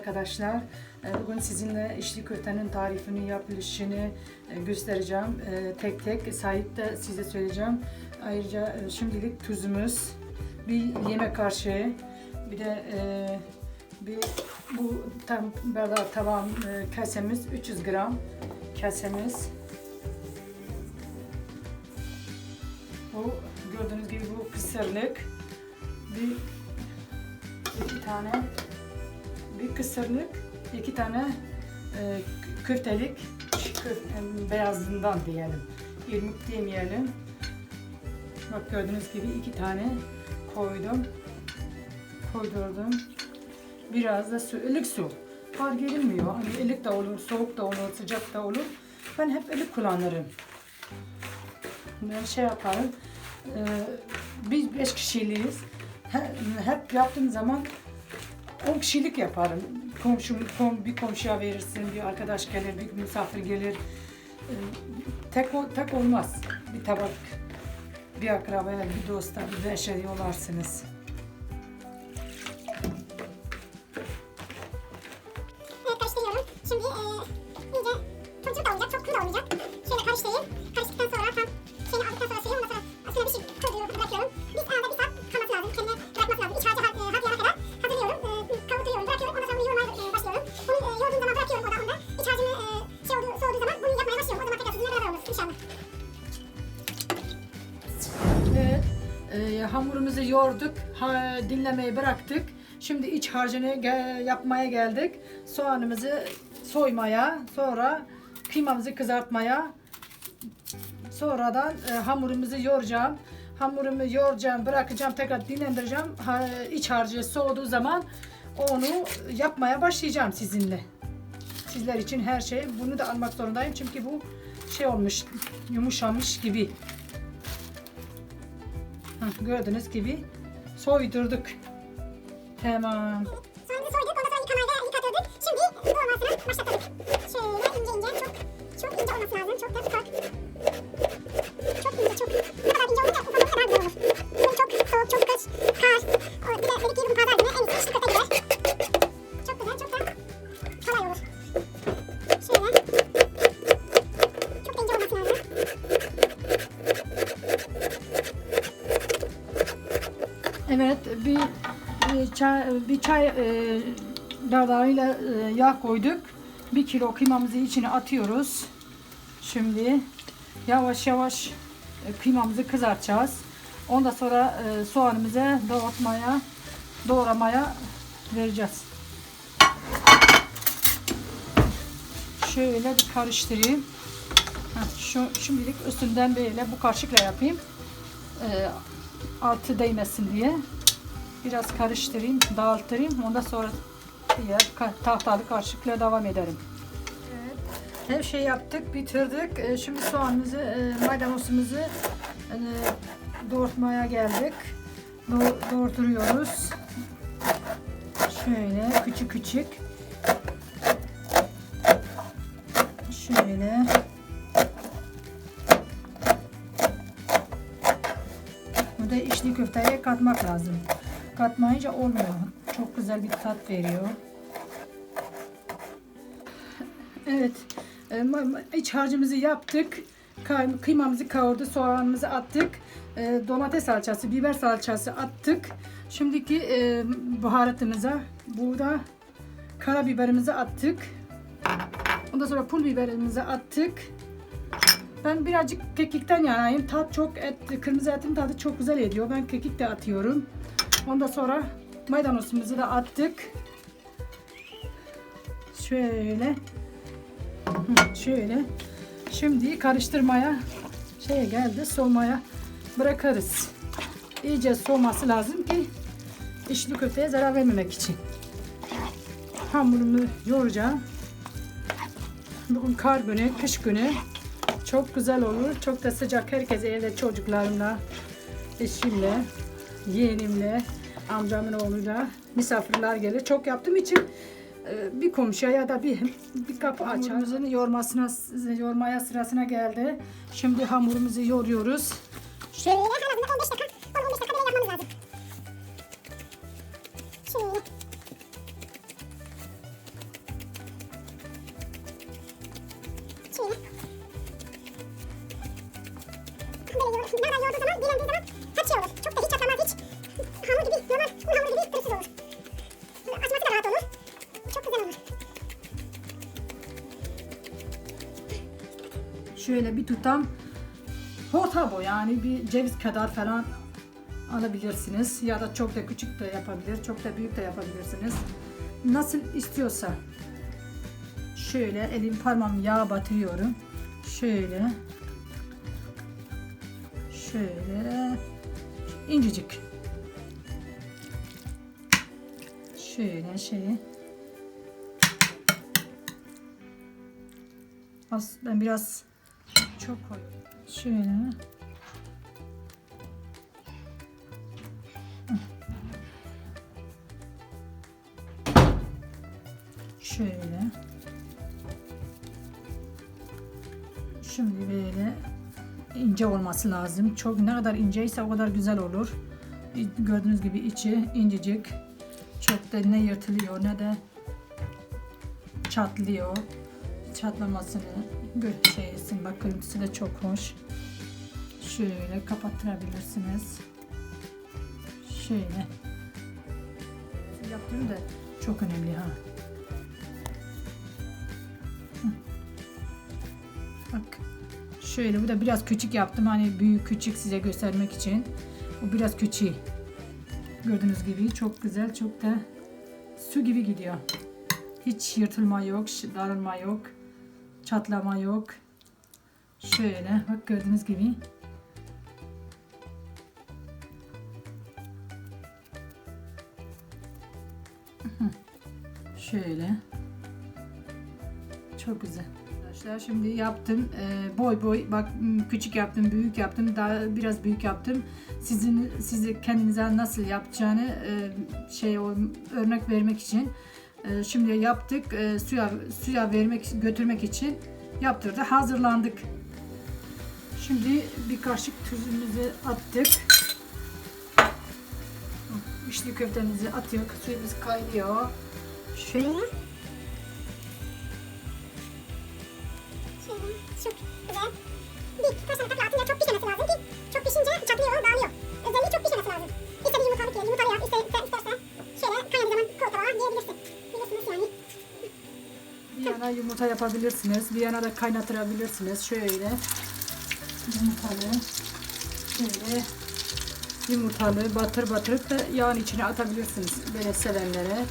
arkadaşlar. Ee, Bugün sizinle içli köftenin tarifini, yapılışını e, göstereceğim. Ee, Tek tek sayıp da size söyleyeceğim. Ayrıca e, şimdilik tuzumuz, bir yemek kaşığı, bir de e, bir bu tam bardak tavan e, kasemiz 300 gram kasemiz. Bu gördüğünüz gibi bu kısırlık. Bir iki tane bir kısırlık, iki tane e, köftelik kö- beyazından diyelim. İrmik demeyelim. Bak gördüğünüz gibi iki tane koydum. Koydurdum. Biraz da su, ılık su. Fark edilmiyor. Hani ılık da olur, soğuk da olur, sıcak da olur. Ben hep ılık kullanırım. Ben şey yaparım. E, biz beş kişiliyiz. He- Hep yaptığım zaman 10 kişilik yaparım. Komşum, kom, bir komşuya verirsin, bir arkadaş gelir, bir misafir gelir. Ee, Tek, tek olmaz. Bir tabak, bir akrabaya, bir dosta, bir beşe yollarsınız. Evet karıştırıyorum. Şimdi e, iyice turşu da olmayacak, çok kuru da olmayacak. Şöyle karıştırayım. Karıştıktan yoğurduk, ha, dinlemeye bıraktık. Şimdi iç harcını ge- yapmaya geldik. Soğanımızı soymaya, sonra kıymamızı kızartmaya, sonradan e, hamurumuzu yoğuracağım. Hamurumu yoğuracağım, bırakacağım, tekrar dinlendireceğim. Ha, iç harcı soğuduğu zaman onu yapmaya başlayacağım sizinle. Sizler için her şey. Bunu da almak zorundayım çünkü bu şey olmuş, yumuşamış gibi. Hah, gördüğünüz gibi soydurduk. Tamam. Çay, bir çay e, bardağıyla e, yağ koyduk. Bir kilo kıymamızı içine atıyoruz. Şimdi yavaş yavaş e, kıymamızı kızartacağız. Ondan sonra e, soğanımızı doğratmaya, doğramaya vereceğiz. Şöyle bir karıştırayım. Şu şimdilik üstünden böyle bu kaşıkla yapayım. Ee, altı değmesin diye. Biraz karıştırayım, dağıtırayım. Ondan sonra diğer tahtalı kaşıkla devam ederim. Evet. Her şey yaptık, bitirdik. Ee, Şimdi soğanımızı, e, maydanozumuzu e, doğurtmaya geldik. Do- doğurtuyoruz. Şöyle küçük küçük. Şöyle. Bu da içli köfteye katmak lazım. Katmayınca olmuyor. Çok güzel bir tat veriyor. Evet. e, iç harcımızı yaptık. Kıymamızı kavurdu, soğanımızı attık. E, Domates salçası, biber salçası attık. Şimdiki e, baharatımıza burada karabiberimizi attık. Ondan sonra pul biberimizi attık. Ben birazcık kekikten yanayım. Tat çok et, kırmızı etin tadı çok güzel ediyor. Ben kekik de atıyorum. Ondan sonra maydanozumuzu da attık. Şöyle. Şöyle. Şimdi karıştırmaya şeye geldi. Soğumaya bırakırız. İyice soğuması lazım ki içli köfteye zarar vermemek için. Hamurumu yoğuracağım. Bugün kar günü, kış günü çok güzel olur. Çok da sıcak. Herkes evde çocuklarımla, eşimle, yeğenimle, amcamın oğluyla misafirler gelir. Çok yaptığım için e, bir komşuya ya da bir bir kapı açar. Hamurumuzun yoğurmasına, yoğurmaya sırasına geldi. Şimdi hamurumuzu yoğuruyoruz. Şöyle en azından 15 dakika, Şöyle bir tutam orta boy yani bir ceviz kadar falan alabilirsiniz. Ya da çok da küçük de yapabilir, çok da büyük de yapabilirsiniz. Nasıl istiyorsa. Şöyle elim parmağımı yağa batırıyorum. Şöyle. Şöyle. incecik. Şöyle şeyi. Az, ben biraz çok koy. Şöyle. Şöyle. Şimdi böyle ince olması lazım. Çok ne kadar inceyse o kadar güzel olur. Gördüğünüz gibi içi incecik. Çok da ne yırtılıyor ne de çatlıyor. Çatlamasını şeysin. Bak görüntüsü de çok hoş. Şöyle kapattırabilirsiniz. Şöyle. Yaptığım da çok önemli ha. Bak. Şöyle bu da biraz küçük yaptım. Hani büyük küçük size göstermek için. Bu biraz küçük. Gördüğünüz gibi çok güzel, çok da su gibi gidiyor. Hiç yırtılma yok, darılma yok, çatlama yok. Şöyle bak gördüğünüz gibi. Şöyle. Çok güzel. Arkadaşlar şimdi yaptım. Ee, boy boy bak küçük yaptım, büyük yaptım, daha biraz büyük yaptım. Sizin sizi kendinize nasıl yapacağını e, şey örnek vermek için e, şimdi yaptık. E, suya suya vermek götürmek için yaptırdı. Hazırlandık. Şimdi bir kaşık tuzumuzu attık. İçli köftemizi atıyor. Suyumuz kaynıyor. Şöyle. Çok güzel. Bir kaşar çok pişmemesi lazım ki çok pişince çatlıyor, dağılıyor. Özelliği çok pişmemesi lazım. Yana yumurta yapabilirsiniz. Bir yana da kaynatırabilirsiniz. Şöyle yumurtalı şöyle yumurtalı batır batırıp da yağın içine atabilirsiniz böyle sevenlere.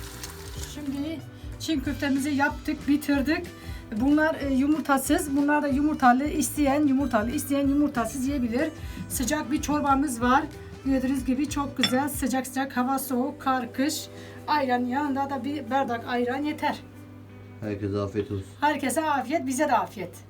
Şimdi çiğ köftemizi yaptık, bitirdik. Bunlar e, yumurtasız, bunlar da yumurtalı. İsteyen yumurtalı, isteyen yumurtasız yiyebilir. Sıcak bir çorbamız var. Gördüğünüz gibi çok güzel. Sıcak sıcak hava soğuk, kar, kış. Ayran yanında da bir bardak ayran yeter. Herkese afiyet olsun. Herkese afiyet, bize de afiyet.